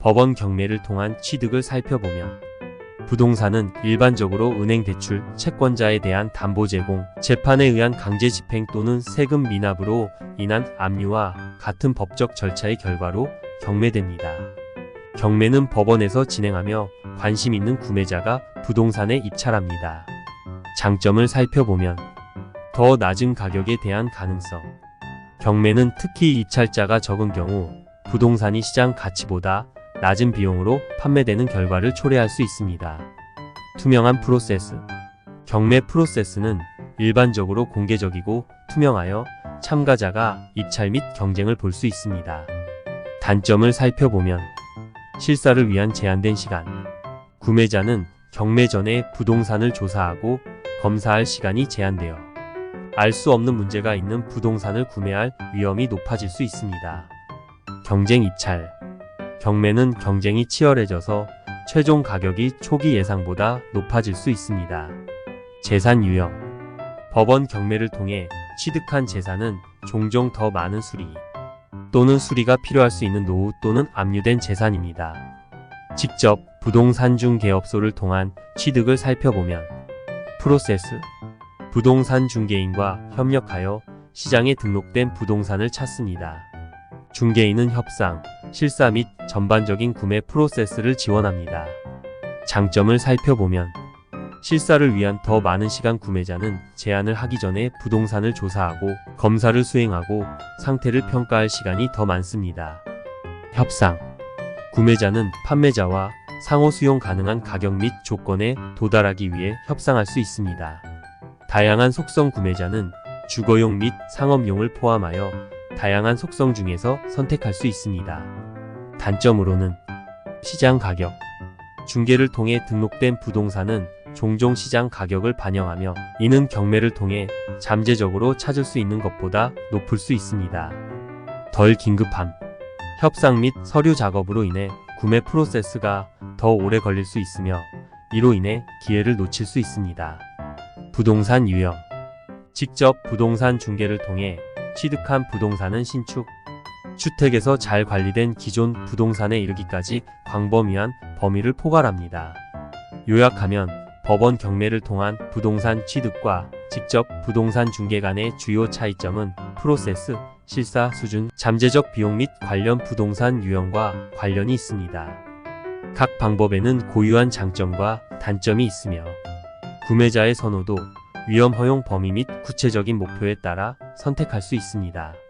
법원 경매를 통한 취득을 살펴보면 부동산은 일반적으로 은행 대출, 채권자에 대한 담보 제공, 재판에 의한 강제 집행 또는 세금 미납으로 인한 압류와 같은 법적 절차의 결과로 경매됩니다. 경매는 법원에서 진행하며 관심 있는 구매자가 부동산에 입찰합니다. 장점을 살펴보면 더 낮은 가격에 대한 가능성. 경매는 특히 입찰자가 적은 경우 부동산이 시장 가치보다 낮은 비용으로 판매되는 결과를 초래할 수 있습니다. 투명한 프로세스. 경매 프로세스는 일반적으로 공개적이고 투명하여 참가자가 입찰 및 경쟁을 볼 수 있습니다. 단점을 살펴보면 실사를 위한 제한된 시간. 구매자는 경매 전에 부동산을 조사하고 검사할 시간이 제한되어 알 수 없는 문제가 있는 부동산을 구매할 위험이 높아질 수 있습니다. 경쟁 입찰. 경매는 경쟁이 치열해져서 최종 가격이 초기 예상보다 높아질 수 있습니다. 재산 유형. 법원 경매를 통해 취득한 재산은 종종 더 많은 수리 또는 수리가 필요할 수 있는 노후 또는 압류된 재산입니다. 직접 부동산 중개업소를 통한 취득을 살펴보면 프로세스 부동산 중개인과 협력하여 시장에 등록된 부동산을 찾습니다. 중개인은 협상, 실사 및 전반적인 구매 프로세스를 지원합니다. 장점을 살펴보면 실사를 위한 더 많은 시간 구매자는 제안을 하기 전에 부동산을 조사하고 검사를 수행하고 상태를 평가할 시간이 더 많습니다. 협상 구매자는 판매자와 상호 수용 가능한 가격 및 조건에 도달하기 위해 협상할 수 있습니다. 다양한 속성 구매자는 주거용 및 상업용을 포함하여 다양한 속성 중에서 선택할 수 있습니다. 단점으로는 시장 가격 중개를 통해 등록된 부동산은 종종 시장 가격을 반영하며 이는 경매를 통해 잠재적으로 찾을 수 있는 것보다 높을 수 있습니다. 덜 긴급함 협상 및 서류 작업으로 인해 구매 프로세스가 더 오래 걸릴 수 있으며 이로 인해 기회를 놓칠 수 있습니다. 부동산 유형 직접 부동산 중개를 통해 취득한 부동산은 신축, 주택에서 잘 관리된 기존 부동산에 이르기까지 광범위한 범위를 포괄합니다. 요약하면 법원 경매를 통한 부동산 취득과 직접 부동산 중개 간의 주요 차이점은 프로세스, 실사 수준, 잠재적 비용 및 관련 부동산 유형과 관련이 있습니다. 각 방법에는 고유한 장점과 단점이 있으며 구매자의 선호도, 위험 허용 범위 및 구체적인 목표에 따라 선택할 수 있습니다.